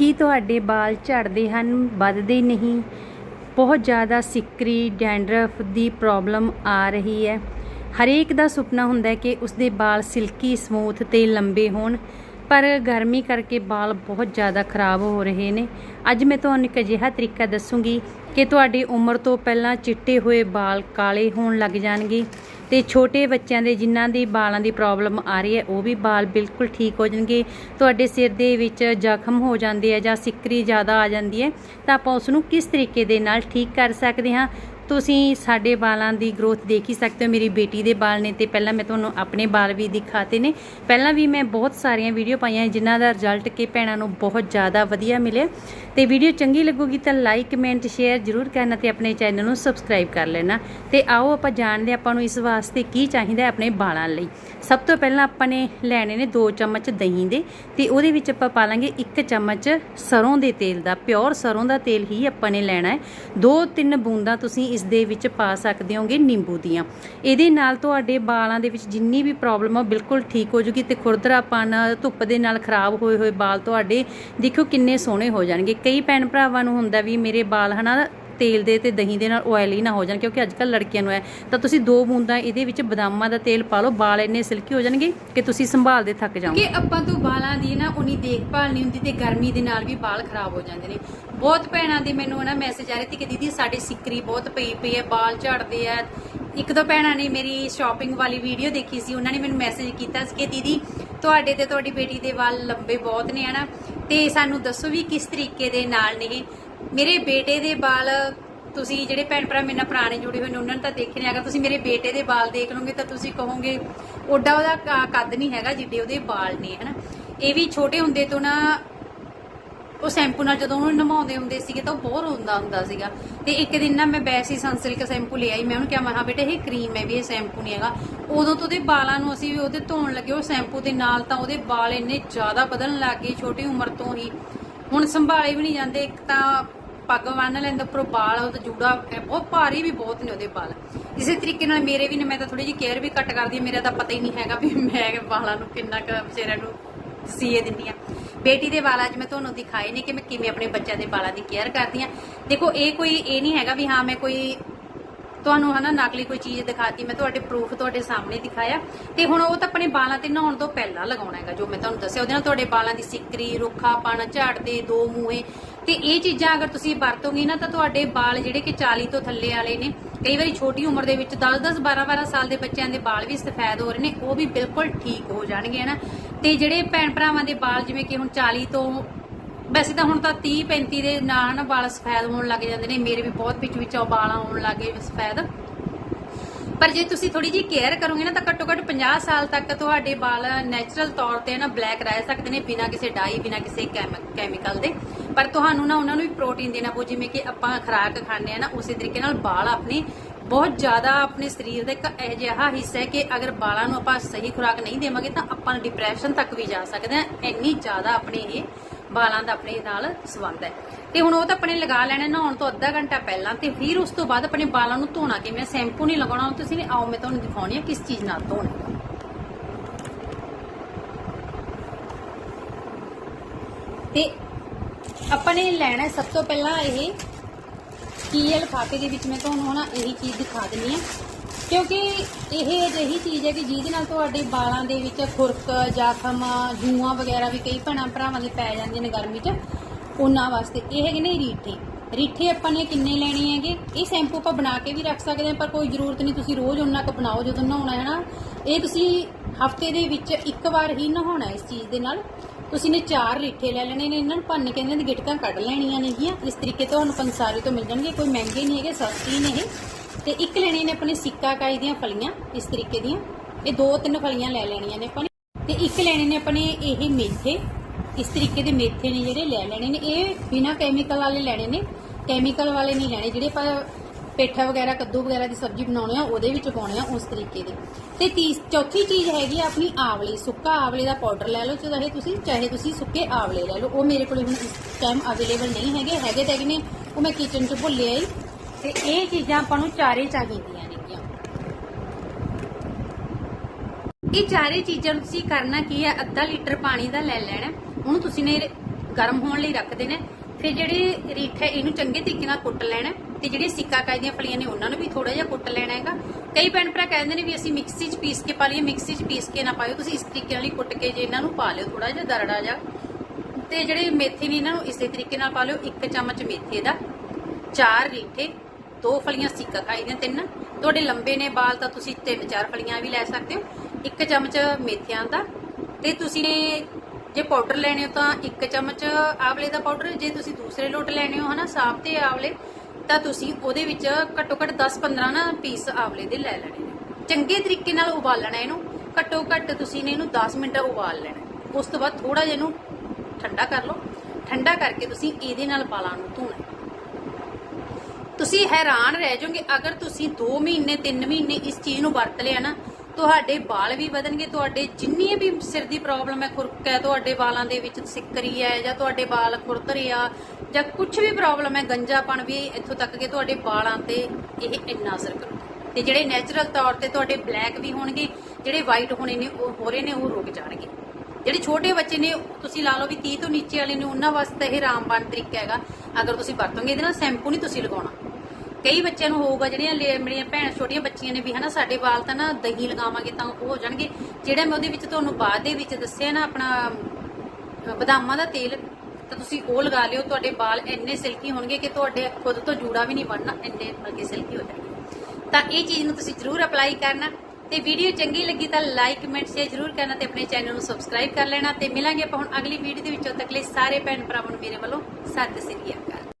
ਕੀ ਤੁਹਾਡੇ ਵਾਲ ਝੜਦੇ ਹਨ, ਵੱਧਦੇ ਨਹੀਂ? ਬਹੁਤ ਜ਼ਿਆਦਾ ਸਿਕਰੀ, ਡੈਂਡਰਫ ਦੀ ਪ੍ਰੋਬਲਮ ਆ ਰਹੀ ਹੈ। ਹਰੇਕ ਦਾ ਸੁਪਨਾ ਹੁੰਦਾ ਹੈ ਕਿ ਉਸਦੇ ਵਾਲ ਸਿਲਕੀ, ਸਮੂਥ ਤੇ ਲੰਬੇ ਹੋਣ। ਪਰ ਗਰਮੀ ਕਰਕੇ ਵਾਲ ਬਹੁਤ ਜ਼ਿਆਦਾ ਖਰਾਬ ਹੋ ਰਹੇ ਨੇ। ਅੱਜ ਮੈਂ ਤੁਹਾਨੂੰ ਇੱਕ ਅਜਿਹਾ ਤਰੀਕਾ ਦੱਸੂਗੀ ਕਿ ਤੁਹਾਡੀ ਉਮਰ ਤੋਂ ਪਹਿਲਾਂ ਚਿੱਟੇ ਹੋਏ ਵਾਲ ਕਾਲੇ ਹੋਣ ਲੱਗ ਜਾਣਗੇ ਤੇ ਛੋਟੇ ਬੱਚਿਆਂ ਦੇ ਜਿਨ੍ਹਾਂ ਦੀ ਵਾਲਾਂ ਦੀ ਪ੍ਰੋਬਲਮ ਆ ਰਹੀ ਹੈ, ਉਹ ਵੀ ਵਾਲ ਬਿਲਕੁਲ ਠੀਕ ਹੋ ਜਾਣਗੇ। ਤੁਹਾਡੇ ਸਿਰ ਦੇ ਵਿੱਚ ਜ਼ਖਮ ਹੋ ਜਾਂਦੇ ਆ ਜਾਂ ਸਿੱਕਰੀ ਜ਼ਿਆਦਾ ਆ ਜਾਂਦੀ ਹੈ, ਤਾਂ ਆਪਾਂ ਉਸ ਨੂੰ ਕਿਸ ਤਰੀਕੇ ਦੇ ਨਾਲ ਠੀਕ ਕਰ ਸਕਦੇ ਹਾਂ? ਤੁਸੀਂ ਸਾਡੇ ਵਾਲਾਂ ਦੀ ਗਰੋਥ ਦੇਖ ਹੀ ਸਕਦੇ ਹੋ। ਮੇਰੀ ਬੇਟੀ ਦੇ ਵਾਲ ਨੇ ਤੇ ਪਹਿਲਾਂ ਮੈਂ ਤੁਹਾਨੂੰ ਆਪਣੇ ਵਾਲ ਵੀ ਦਿਖਾਤੇ ਨੇ। ਪਹਿਲਾਂ ਵੀ ਮੈਂ ਬਹੁਤ ਸਾਰੀਆਂ ਵੀਡੀਓ ਪਾਈਆਂ ਜਿਨ੍ਹਾਂ ਦਾ ਰਿਜ਼ਲਟ ਕਿ ਭੈਣਾਂ ਨੂੰ ਬਹੁਤ ਜ਼ਿਆਦਾ ਵਧੀਆ ਮਿਲਿਆ। ਤੇ ਵੀਡੀਓ ਚੰਗੀ ਲੱਗੂਗੀ ਤਾਂ ਲਾਈਕ ਕਮੈਂਟ ਸ਼ੇਅਰ ਜ਼ਰੂਰ ਕਰਨਾ ਤੇ ਆਪਣੇ ਚੈਨਲ ਨੂੰ ਸਬਸਕ੍ਰਾਈਬ ਕਰ ਲੈਣਾ। ਤੇ ਆਓ ਆਪਾਂ ਜਾਣਦੇ ਆਪਾਂ ਨੂੰ ਇਸ ਵਾਸਤੇ ਕੀ ਚਾਹੀਦਾ ਆਪਣੇ ਵਾਲਾਂ ਲਈ। ਸਭ ਤੋਂ ਪਹਿਲਾਂ ਆਪਾਂ ਨੇ ਲੈਣੇ ਨੇ 2 ਚਮਚ ਦਹੀਂ ਦੇ ਤੇ ਉਹਦੇ ਵਿੱਚ ਆਪਾਂ ਪਾ ਲਾਂਗੇ 1 ਚਮਚ ਸਰੋਂ ਦੇ ਤੇਲ ਦਾ। ਪਿਓਰ ਸਰੋਂ ਦਾ ਤੇਲ ਹੀ ਆਪਾਂ ਨੇ ਲੈਣਾ ਹੈ। 2-3 ਬੂੰਦਾਂ ਤੁਸੀਂ ਇਸ ਦੇ ਵਿੱਚ ਪਾ ਸਕਦੇ ਹੋਗੇ ਨਿੰਬੂ ਦੀਆਂ। ਇਹਦੇ ਨਾਲ ਤੁਹਾਡੇ ਵਾਲਾਂ ਦੇ ਵਿੱਚ ਜਿੰਨੀ ਵੀ ਪ੍ਰੋਬਲਮ ਆ ਬਿਲਕੁਲ ਠੀਕ ਹੋ ਜੂਗੀ ਤੇ ਖੁਰਦਰਾਪਨ, ਧੁੱਪ ਦੇ ਨਾਲ ਖਰਾਬ ਹੋਏ ਹੋਏ ਵਾਲ ਤੁਹਾਡੇ ਦੇਖੋ ਕਿੰਨੇ ਸੋਹਣੇ ਹੋ ਜਾਣਗੇ। ਕਈ ਭੈਣ ਭਰਾਵਾਂ ਨੂੰ ਹੁੰਦਾ ਵੀ ਮੇਰੇ ਵਾਲ ਹਨਾ ਤੇਲ ਦੇ ਤੇ ਦਹੀਂ ਦੇ ਨਾਲ ਆਇਲੀ ਨਾ ਹੋ ਜਾਣ, ਕਿਉਂਕਿ ਅੱਜ ਕੱਲ ਲੜਕੀਆਂ ਨੂੰ ਹੈ। ਤਾਂ ਤੁਸੀਂ ਦੋ ਬੂੰਦਾਂ ਇਹਦੇ ਵਿੱਚ ਬਦਾਮਾਂ ਦਾ ਤੇਲ ਪਾ ਲਓ ਵਾਲ ਇੰਨੇ ਸਿਲਕੀ ਹੋ ਜਾਣਗੇ ਕਿ ਤੁਸੀਂ ਸੰਭਾਲਦੇ ਥੱਕ ਜਾਓਗੇ। ਕਿ ਆਪਾਂ ਤੋਂ ਵਾਲਾਂ ਦੀ ਨਾ ਉਨੀ ਦੇਖਭਾਲ ਨਹੀਂ ਹੁੰਦੀ ਤੇ ਗਰਮੀ ਦੇ ਨਾਲ ਵੀ ਵਾਲ ਖਰਾਬ ਹੋ ਜਾਂਦੇ ਨੇ। ਬਹੁਤ ਭੈਣਾਂ ਦੀ ਮੈਨੂੰ ਨਾ ਮੈਸੇਜ ਆ ਰਹੇ ਸੀ ਕਿ ਦੀਦੀ ਸਾਡੇ ਸਿੱਕਰੀ ਬਹੁਤ ਪਈ ਪਈ ਹੈ ਵਾਲ ਝੜਦੇ ਆ। ਇੱਕ ਦੋ ਭੈਣਾਂ ਨੇ ਮੇਰੀ ਸ਼ਾਪਿੰਗ ਵਾਲੀ ਵੀਡੀਓ ਦੇਖੀ ਸੀ, ਉਹਨਾਂ ਨੇ ਮੈਨੂੰ ਮੈਸੇਜ ਕੀਤਾ ਸੀ ਕਿ ਦੀਦੀ ਤੁਹਾਡੇ ਤੇ ਤੁਹਾਡੀ ਬੇਟੀ ਦੇ ਵਾਲ ਲੰਬੇ ਬਹੁਤ ਨੇ, ਹਨਾ? ਤੇ ਸਾਨੂੰ ਦੱਸੋ ਵੀ ਕਿਸ ਤਰੀਕੇ ਦੇ ਨਾਲ ਨੇ ਮੇਰੇ ਬੇਟੇ ਦੇ ਵਾਲ ਤੁਸੀਂ ਜਿਹੜੇ ਭੈਣ ਭਰਾ ਮੇਰੇ ਨਾਲ ਪੁਰਾਣੇ ਜੁੜੇ ਹੋਏ ਨੇ, ਉਹਨਾਂ ਨੇ ਤਾਂ ਦੇਖੇ ਨੇ ਅਗਰ ਤੁਸੀਂ ਮੇਰੇ ਬੇਟੇ ਦੇ ਵਾਲ ਦੇਖ ਲਓਗੇ ਤਾਂ ਤੁਸੀਂ ਕਹੋਗੇ, ਓਡਾ ਉਹਦਾ ਕੱਦ ਨਹੀਂ ਹੈਗਾ ਜਿੱਡੇ ਉਹਦੇ ਵਾਲ ਨੇ, ਹਨਾ? ਇਹ ਵੀ ਛੋਟੇ ਹੁੰਦੇ ਤੋਂ ਨਾ, ਉਹ ਸ਼ੈਂਪੂ ਨਾਲ ਜਦੋਂ ਉਹਨੂੰ ਨਮਾਉਂਦੇ ਹੁੰਦੇ ਸੀਗੇ ਤਾਂ ਉਹ ਬਹੁਤ ਰੋਂਦਾ ਹੁੰਦਾ ਸੀਗਾ। ਤੇ ਇੱਕ ਦਿਨ ਨਾ ਮੈਂ ਬੈਸੀ ਸਨਸਿਲਕ ਸ਼ੈਂਪੂ ਲੈ ਆਈ, ਮੈਂ ਉਹਨੂੰ ਕਿਹਾ, ਮੈਂ ਹਾਂ ਬੇਟੇ, ਇਹ ਕਰੀਮ ਹੈ ਵੀ, ਇਹ ਸ਼ੈਂਪੂ ਨਹੀਂ ਹੈਗਾ। ਉਦੋਂ ਤੋਂ ਉਹਦੇ ਵਾਲਾਂ ਨੂੰ ਅਸੀਂ ਵੀ ਉਹਦੇ ਧੋਣ ਲੱਗੇ, ਉਹ ਸ਼ੈਂਪੂ ਦੇ ਨਾਲ ਤਾਂ ਉਹਦੇ ਵਾਲ ਇੰਨੇ ਜ਼ਿਆਦਾ ਬਦਲਣ ਲੱਗ ਗਏ, ਛੋਟੀ ਉਮਰ ਤੋਂ ਹੀ। ਹੁਣ ਸੰਭਾਲੇ ਵੀ ਨਹੀਂ ਜਾਂਦੇ, ਇੱਕ ਤਾਂ ਪੱਗ ਬੰਨ ਲੈਂਦਾ ਉੱਪਰੋਂ ਵਾਲ ਉਹ ਜੂੜਾ ਬਹੁਤ ਭਾਰੀ ਵੀ ਬਹੁਤ ਨੇ ਉਹਦੇ ਵਾਲ। ਇਸੇ ਤਰੀਕੇ ਨਾਲ ਮੇਰੇ ਵੀ ਨੇ, ਮੈਂ ਤਾਂ ਥੋੜੀ ਜਿਹੀ ਕੇਅਰ ਵੀ ਘੱਟ ਕਰਦੀ ਮੇਰਾ ਤਾਂ ਪਤਾ ਹੀ ਨਹੀਂ ਹੈਗਾ ਵੀ ਮੈਂ ਵਾਲਾਂ ਨੂੰ ਕਿੰਨਾ ਕੁ ਵਿਚਾਰਿਆਂ ਨੂੰ ਸੀਏ ਦਿੰਦੀ ਆ ਬੇਟੀ ਦੇ ਵਾਲ ਅੱਜ ਮੈਂ ਤੁਹਾਨੂੰ ਦਿਖਾਏ ਨੇ ਕਿ ਮੈਂ ਕਿਵੇਂ ਆਪਣੇ ਬੱਚਿਆਂ ਦੇ ਵਾਲਾਂ ਦੀ ਕੇਅਰ ਕਰਦੀ ਆ ਦੇਖੋ, ਇਹ ਕੋਈ, ਇਹ ਨਹੀਂ ਹੈਗਾ ਵੀ ਹਾਂ, ਮੈਂ ਕੋਈ ਤੁਹਾਨੂੰ ਹਨਾ ਨਕਲੀ ਕੋਈ ਚੀਜ਼ ਦਿਖਾਤੀ, ਮੈਂ ਤੁਹਾਡੇ ਪ੍ਰੂਫ ਤੁਹਾਡੇ ਸਾਹਮਣੇ ਦਿਖਾਇਆ। ਤੇ ਹੁਣ ਉਹ ਤਾਂ ਆਪਣੇ ਵਾਲਾਂ ਤੇ ਨਹਾਉਣ ਤੋਂ ਪਹਿਲਾਂ ਲਗਾਉਣਾ ਹੈਗਾ, ਜੋ ਮੈਂ ਤੁਹਾਨੂੰ ਦੱਸਿਆ, ਉਹਦੇ ਨਾਲ ਤੁਹਾਡੇ ਵਾਲਾਂ ਦੀ ਸਿੱਕਰੀ, ਰੁੱਖਾਪਣ ਝੜਦੇ ਦੋ ਮੂਹੇ ਤੇ ਇਹ ਚੀਜ਼ਾਂ ਅਗਰ ਤੁਸੀਂ ਵਰਤੋਗੇ ਨਾ ਤਾਂ ਤੁਹਾਡੇ ਵਾਲ ਜਿਹੜੇ ਕਿ 40 ਤੋਂ ਥੱਲੇ ਵਾਲੇ ਨੇ, ਕਈ ਵਾਰੀ ਛੋਟੀ ਉਮਰ ਦੇ ਵਿੱਚ 10-10 12-12 ਸਾਲ ਦੇ ਬੱਚਿਆਂ ਦੇ ਵਾਲ ਵੀ ਸਫੈਦ ਹੋ ਰਹੇ ਨੇ, ਉਹ ਵੀ ਬਿਲਕੁਲ ਠੀਕ ਹੋ ਜਾਣਗੇ, ਹਨਾ? ਤੇ ਜਿਹੜੇ ਭੈਣ ਭਰਾਵਾਂ ਦੇ ਵਾਲ ਜਿਵੇਂ ਕਿ ਹੁਣ 40 ਤੋਂ, ਵੈਸੇ ਤਾਂ ਹੁਣ ਤਾਂ 30 35 ਦੇ ਨਾਲ ਨਾ ਵਾਲ ਸਫੈਦ ਹੋਣ ਲੱਗ ਜਾਂਦੇ ਨੇ, ਮੇਰੇ ਵੀ ਬਹੁਤ ਵਿੱਚ ਵਿੱਚ ਵਾਲ ਆਉਣ ਲੱਗੇ ਸਫੈਦ। ਪਰ ਜੇ ਤੁਸੀਂ ਥੋੜੀ ਜਿਹੀ ਕੇਅਰ ਕਰੋਗੇ ਨਾ ਤਾਂ ਘੱਟੋ ਘੱਟ 50 ਸਾਲ ਤੱਕ ਤੁਹਾਡੇ ਵਾਲ ਨੈਚੁਰਲ ਤੌਰ ਤੇ ਨਾ ਬਲੈਕ ਰਹਿ ਸਕਦੇ ਨੇ, ਬਿਨਾਂ ਕਿਸੇ ਡਾਈ ਬਿਨਾਂ ਕਿਸੇ ਕੈਮੀਕਲ ਦੇ। ਪਰ ਤੁਹਾਨੂੰ ਨਾ ਉਹਨਾਂ ਨੂੰ ਵੀ ਪ੍ਰੋਟੀਨ ਦੇਣਾ ਪਊ, ਜਿਵੇਂ ਕਿ ਆਪਾਂ ਖੁਰਾਕ ਖਾਂਦੇ ਆ ਨਾ, ਉਸੇ ਤਰੀਕੇ ਨਾਲ ਵਾਲ ਆਪਣੇ ਬਹੁਤ ਜ਼ਿਆਦਾ ਆਪਣੇ ਸਰੀਰ ਦਾ ਇੱਕ ਅਜਿਹਾ ਹਿੱਸਾ ਹੈ ਕਿ ਅਗਰ ਵਾਲਾਂ ਨੂੰ ਆਪਾਂ ਸਹੀ ਖੁਰਾਕ ਨਹੀਂ ਦੇਵਾਂਗੇ ਤਾਂ ਆਪਾਂ ਡਿਪਰੈਸ਼ਨ ਤੱਕ ਵੀ ਜਾ ਸਕਦੇ ਆ ਇੰਨੀ ਜ਼ਿਆਦਾ ਆਪਣੇ ਇਹ ਬਾਲਾਂ ਦਾ ਆਪਣੇ ਨਾਲ ਸੰਬੰਧ ਹੈ। ਤੇ ਹੁਣ ਉਹ ਤਾਂ ਆਪਣੇ ਲਗਾ ਲੈਣਾ, ਨਹਾਉਣ ਤੋਂ ਅੱਧਾ ਘੰਟਾ ਪਹਿਲਾਂ ਤੇ ਫਿਰ ਉਸ ਤੋਂ ਬਾਅਦ ਆਪਣੇ ਬਾਲਾਂ ਨੂੰ ਧੋਣਾ ਕਿਵੇਂ? ਸ਼ੈਂਪੂ ਨਹੀਂ ਲਗਾਉਣਾ ਤੁਸੀਂ ਆਓ, ਮੈਂ ਤੁਹਾਨੂੰ ਦਿਖਾਉਣੀ ਆ ਕਿਸ ਚੀਜ਼ ਨਾਲ ਧੋਣਾ। ਤੇ ਆਪਾਂ ਨੇ ਲੈਣਾ ਸਭ ਤੋਂ ਪਹਿਲਾਂ ਇਹ ਕੀ ਹੈ ਲਿਫਾਫੇ ਦੇ ਵਿੱਚ ਮੈਂ ਤੁਹਾਨੂੰ ਹੁਣ ਇਹੀ ਚੀਜ਼ ਦਿਖਾ ਦਿੰਨੀ ਆ ਕਿਉਂਕਿ ਇਹ ਅਜਿਹੀ ਚੀਜ਼ ਹੈ ਕਿ ਜਿਹਦੇ ਨਾਲ ਤੁਹਾਡੇ ਵਾਲਾਂ ਦੇ ਵਿੱਚ ਖੁਰਕ, ਜ਼ਖਮ, ਜੂਆਂ ਵਗੈਰਾ ਵੀ ਕਈ ਭੈਣਾਂ ਭਰਾਵਾਂ ਦੇ ਪੈ ਜਾਂਦੇ ਨੇ ਗਰਮੀ 'ਚ, ਉਹਨਾਂ ਵਾਸਤੇ। ਇਹ ਹੈਗੇ ਨੇ ਰੀਠੇ। ਰੀਠੇ ਆਪਾਂ ਨੇ ਕਿੰਨੇ ਲੈਣੇ ਹੈਗੇ? ਇਹ ਸ਼ੈਂਪੂ ਆਪਾਂ ਬਣਾ ਕੇ ਵੀ ਰੱਖ ਸਕਦੇ ਹਾਂ, ਪਰ ਕੋਈ ਜ਼ਰੂਰਤ ਨਹੀਂ, ਤੁਸੀਂ ਰੋਜ਼ ਉਹਨਾਂ ਕੁ ਬਣਾਓ ਜਦੋਂ ਨਹਾਉਣਾ ਹੈ ਨਾ। ਇਹ ਤੁਸੀਂ ਹਫ਼ਤੇ ਦੇ ਵਿੱਚ ਇੱਕ ਵਾਰ ਹੀ ਨਹਾਉਣਾ ਇਸ ਚੀਜ਼ ਦੇ ਨਾਲ। ਤੁਸੀਂ ਨੇ ਚਾਰ ਰੀਠੇ ਲੈ ਲੈਣੇ ਨੇ, ਇਹਨਾਂ ਨੂੰ ਭੰਨ ਕੇ ਇਹਨਾਂ ਦੀ ਗਿਟਕਾਂ ਕੱਢ ਲੈਣੀਆਂ ਨੇਗੀਆਂ। ਇਸ ਤਰੀਕੇ ਤੁਹਾਨੂੰ ਪੰਸਾਰੀ ਤੋਂ ਮਿਲ ਜਾਣਗੇ, ਕੋਈ ਮਹਿੰਗੇ ਨਹੀਂ ਹੈਗੇ, ਸਸਤੀ ਨੇ ਇਹ ਤੇ ਇੱਕ ਲੈਣੇ ਨੇ ਆਪਣੇ ਸਿੱਕਾ ਕਾਈ ਦੀਆਂ ਫਲੀਆਂ, ਇਸ ਤਰੀਕੇ ਦੀਆਂ। ਇਹ ਦੋ ਤਿੰਨ ਫਲੀਆਂ ਲੈ ਲੈਣੀਆਂ ਨੇ ਆਪਾਂ ਨੇ। ਤੇ ਇੱਕ ਲੈਣੇ ਨੇ ਆਪਣੇ ਇਹ ਮੇਥੇ, ਇਸ ਤਰੀਕੇ ਦੇ ਮੇਥੇ ਨੇ ਜਿਹੜੇ ਲੈ ਲੈਣੇ ਨੇ। ਇਹ ਬਿਨਾ ਕੈਮੀਕਲ ਵਾਲੇ ਲੈਣੇ ਨੇ। ਕੈਮੀਕਲ ਵਾਲੇ ਨਹੀਂ ਲੈਣੇ, ਜਿਹੜੇ ਆਪਾਂ ਪੇਠਾ ਵਗੈਰਾ, ਕੱਦੂ ਵਗੈਰਾ ਦੀ ਸਬਜ਼ੀ ਬਣਾਉਣੀ ਆ, ਉਹਦੇ ਵਿੱਚ ਪਾਉਣੇ ਆ ਉਸ ਤਰੀਕੇ ਦੇ। ਤੇ ਤੀਸ, ਚੌਥੀ ਚੀਜ਼ ਹੈਗੀ ਆ ਆਪਣੀ ਆਵਲੇ, ਸੁੱਕਾ ਆਵਲੇ ਦਾ ਪਾਊਡਰ ਲੈ ਲਓ, ਚਾਹੇ ਤੁਸੀਂ ਚਾਹੇ ਤੁਸੀਂ ਸੁੱਕੇ ਆਵਲੇ ਲੈ ਲਓ। ਉਹ ਮੇਰੇ ਕੋਲ ਹੁਣ ਇਸ ਟਾਈਮ ਅਵੇਲੇਬਲ ਨਹੀਂ ਹੈਗੇ ਹੈਗੇ ਤਾਂ ਹੈਗੇ ਨੇ, ਉਹ ਮੈਂ ਕਿਚਨ 'ਚ ਭੁੱਲ ਆਈ ਤੇ ਇਹ ਚੀਜ਼ਾਂ ਆਪਾਂ ਨੂੰ ਚਾਰੇ ਚਾਹੀਦੀਆਂ ਨੇਗੀਆਂ। ਇਹ ਚਾਰੇ ਚੀਜ਼ਾਂ ਨੂੰ ਤੁਸੀਂ ਕਰਨਾ ਕੀ ਹੈ ਅੱਧਾ ਲੀਟਰ ਪਾਣੀ ਦਾ ਲੈ ਲੈਣਾ। ਉਹਨੂੰ ਤੁਸੀਂ ਨੇ ਗਰਮ ਹੋਣ ਲਈ ਰੱਖ ਦੇਣਾ। ਫਿਰ ਜਿਹੜੀ ਰੀਠ ਹੈ, ਇਹਨੂੰ ਚੰਗੇ ਤਰੀਕੇ ਨਾਲ ਕੁੱਟ ਲੈਣਾ। ਤੇ ਜਿਹੜੀ ਸਿੱਕਾ ਸਿੱਕਾਕਾਈ ਦੀਆਂ ਫਲੀਆਂ ਨੇ ਉਹਨਾਂ ਨੂੰ ਵੀ ਥੋੜਾ ਜਿਹਾ ਕੁੱਟ ਲੈਣਾ ਹੈਗਾ। ਕਈ ਭੈਣ ਭਰਾ ਕਹਿੰਦੇ ਨੇ ਵੀ ਅਸੀਂ ਮਿਕਸੀ 'ਚ ਪੀਸ ਕੇ ਪਾ ਲਈਏ, ਮਿਕਸੀ 'ਚ ਪੀਸ ਕੇ ਨਾ ਪਾਇਓ, ਤੁਸੀਂ ਇਸ ਤਰੀਕੇ ਨਾਲ ਹੀ ਕੁੱਟ ਕੇ ਜੇ ਇਹਨਾਂ ਨੂੰ ਪਾ ਲਿਓ ਥੋੜਾ ਜਿਹਾ ਦਰੜਾ ਜਿਹਾ। ਤੇ ਜਿਹੜੇ ਮੇਥੀ ਨੇ ਇਹਨਾਂ ਨੂੰ ਇਸੇ ਤਰੀਕੇ ਨਾਲ ਪਾ ਲਿਓ, ਇੱਕ ਚਮਚ ਮੇਥੇ ਦਾ, ਚਾਰ ਰੀਠੇ, ਦੋ ਫਲੀਆਂ ਸਿੱਕਾ ਖਾਈ ਦੀਆਂ ਤਿੰਨ। ਤੁਹਾਡੇ ਲੰਬੇ ਨੇ ਬਾਲ ਤਾਂ ਤੁਸੀਂ ਤਿੰਨ ਚਾਰ ਫਲੀਆਂ ਵੀ ਲੈ ਸਕਦੇ ਹੋ। ਇੱਕ ਚਮਚ ਮੇਥਿਆਂ ਦਾ, ਤੇ ਤੁਸੀਂ ਨੇ ਜੇ ਪਾਊਡਰ ਲੈਣੇ ਹੋ ਤਾਂ ਇੱਕ ਚਮਚ ਆਵਲੇ ਦਾ ਪਾਊਡਰ, ਜੇ ਤੁਸੀਂ ਦੂਸਰੇ ਲੋਟ ਲੈਣੇ ਹੋ ਹਨਾ, ਸਾਫ਼ ਤੇ ਆਵਲੇ ਤਾਂ ਤੁਸੀਂ ਉਹਦੇ ਵਿੱਚ ਘੱਟੋ ਘੱਟ 10-15 ਨਾ ਪੀਸ ਆਵਲੇ ਦੇ ਲੈ ਲੈਣੇ ਨੇ। ਚੰਗੇ ਤਰੀਕੇ ਨਾਲ ਉਬਾਲਣਾ ਇਹਨੂੰ। ਘੱਟੋ ਘੱਟ ਤੁਸੀਂ ਨੇ ਇਹਨੂੰ 10 ਮਿੰਟ ਉਬਾਲ ਲੈਣਾ। ਉਸ ਤੋਂ ਬਾਅਦ ਥੋੜਾ ਜਿਹਾ ਇਹਨੂੰ ਠੰਡਾ ਕਰ ਲਓ। ਠੰਡਾ ਕਰਕੇ ਤੁਸੀਂ ਇਹਦੇ ਨਾਲ ਵਾਲਾਂ ਨੂੰ ਧੋਣਾ ਤੁਸੀਂ ਹੈਰਾਨ ਰਹਿ ਜਾਓਗੇ। ਅਗਰ ਤੁਸੀਂ 2 ਮਹੀਨੇ 3 ਮਹੀਨੇ ਇਸ ਚੀਜ਼ ਨੂੰ ਵਰਤ ਲਿਆ ਨਾ ਤੁਹਾਡੇ ਵਾਲ ਵੀ ਵਧਣਗੇ, ਤੁਹਾਡੇ ਜਿੰਨੀ ਵੀ ਸਿਰ ਦੀ ਪ੍ਰੋਬਲਮ ਹੈ, ਖੁਰਕ ਹੈ, ਤੁਹਾਡੇ ਵਾਲਾਂ ਦੇ ਵਿੱਚ ਸਿੱਕਰੀ ਹੈ ਜਾਂ ਤੁਹਾਡੇ ਵਾਲ ਖੁਰਤਰੇ ਆ ਜਾਂ ਕੁਝ ਵੀ ਪ੍ਰੋਬਲਮ ਹੈ, ਗੰਜਾਪਣ ਵੀ ਇੱਥੋਂ ਤੱਕ ਕਿ ਤੁਹਾਡੇ ਵਾਲਾਂ ਤੇ ਇਹ ਇੰਨਾ ਅਸਰ ਕਰੂਗਾ। ਤੇ ਜਿਹੜੇ ਨੈਚੁਰਲ ਤੌਰ ਤੇ ਤੁਹਾਡੇ ਬਲੈਕ ਵੀ ਹੋਣਗੇ, ਜਿਹੜੇ ਵਾਈਟ ਹੋਣੇ ਨੇ, ਉਹ ਹੋ ਰਹੇ ਨੇ, ਉਹ ਰੁਕ ਜਾਣਗੇ। ਜਿਹੜੇ ਛੋਟੇ ਬੱਚੇ ਨੇ, ਤੁਸੀਂ ਲਾ ਲਓ ਵੀ 30 ਤੋਂ ਨੀਚੇ ਵਾਲੇ ਨੇ, ਉਹਨਾਂ ਵਾਸਤੇ ਇਹ ਰਾਮਬਾਣ ਤਰੀਕਾ ਹੈਗਾ। ਅਗਰ ਤੁਸੀਂ ਵਰਤੋਗੇ ਇਹਦੇ ਨਾਲ, ਸ਼ੈਂਪੂ ਨਹੀਂ ਤੁਸੀਂ ਲਗਾਉਣਾ। ਕਈ ਬੱਚਿਆਂ ਨੂੰ ਹੋਊਗਾ ਜਿਹੜੀਆਂ ਲੇ- ਮੇਰੀਆਂ ਭੈਣ ਛੋਟੀਆਂ ਬੱਚੀਆਂ ਨੇ ਵੀ ਹਨਾ, ਸਾਡੇ ਵਾਲ ਤਾਂ ਨਾ ਦਹੀਂ ਲਗਾਵਾਂਗੇ ਤਾਂ ਉਹ ਹੋ ਜਾਣਗੇ। ਜਿਹੜਾ ਮੈਂ ਉਹਦੇ ਵਿੱਚ ਤੁਹਾਨੂੰ ਬਾਅਦ ਦੇ ਵਿੱਚ ਦੱਸਿਆ ਨਾ ਆਪਣਾ ਬਦਾਮਾਂ ਦਾ ਤੇਲ, ਤਾਂ ਤੁਸੀਂ ਉਹ ਲਗਾ ਲਿਓ, ਤੁਹਾਡੇ ਵਾਲ ਇੰਨੇ ਸਿਲਕੀ ਹੋਣਗੇ ਕਿ ਤੁਹਾਡੇ ਖੁਦ ਤੋਂ ਜੂੜਾ ਵੀ ਨਹੀਂ ਬਣਨਾ, ਇੰਨੇ ਬਲਕਿ ਸਿਲਕੀ ਹੋ ਜਾਣਗੇ। ਤਾਂ ਇਹ ਚੀਜ਼ ਨੂੰ ਤੁਸੀਂ ਜ਼ਰੂਰ ਅਪਲਾਈ ਕਰਨਾ ਤੇ ਵੀਡੀਓ ਚੰਗੀ ਲੱਗੀ ਤਾਂ ਲਾਈਕ, ਕਮੈਂਟ, ਸ਼ੇਅਰ ਜ਼ਰੂਰ ਕਰਨਾ ਤੇ ਆਪਣੇ ਚੈਨਲ ਨੂੰ ਸਬਸਕ੍ਰਾਈਬ ਕਰ ਲੈਣਾ ਤੇ ਮਿਲਾਂਗੇ ਆਪਾਂ ਹੁਣ ਅਗਲੀ ਵੀਡੀਓ ਦੇ ਵਿੱਚ ਤੱਕ ਲਈ ਸਾਰੇ ਭੈਣ ਭਰਾਵਾਂ ਨੂੰ ਮੇਰੇ ਵੱਲੋਂ ਸਤਿ ਸ੍ਰੀ ਅਕਾਲ।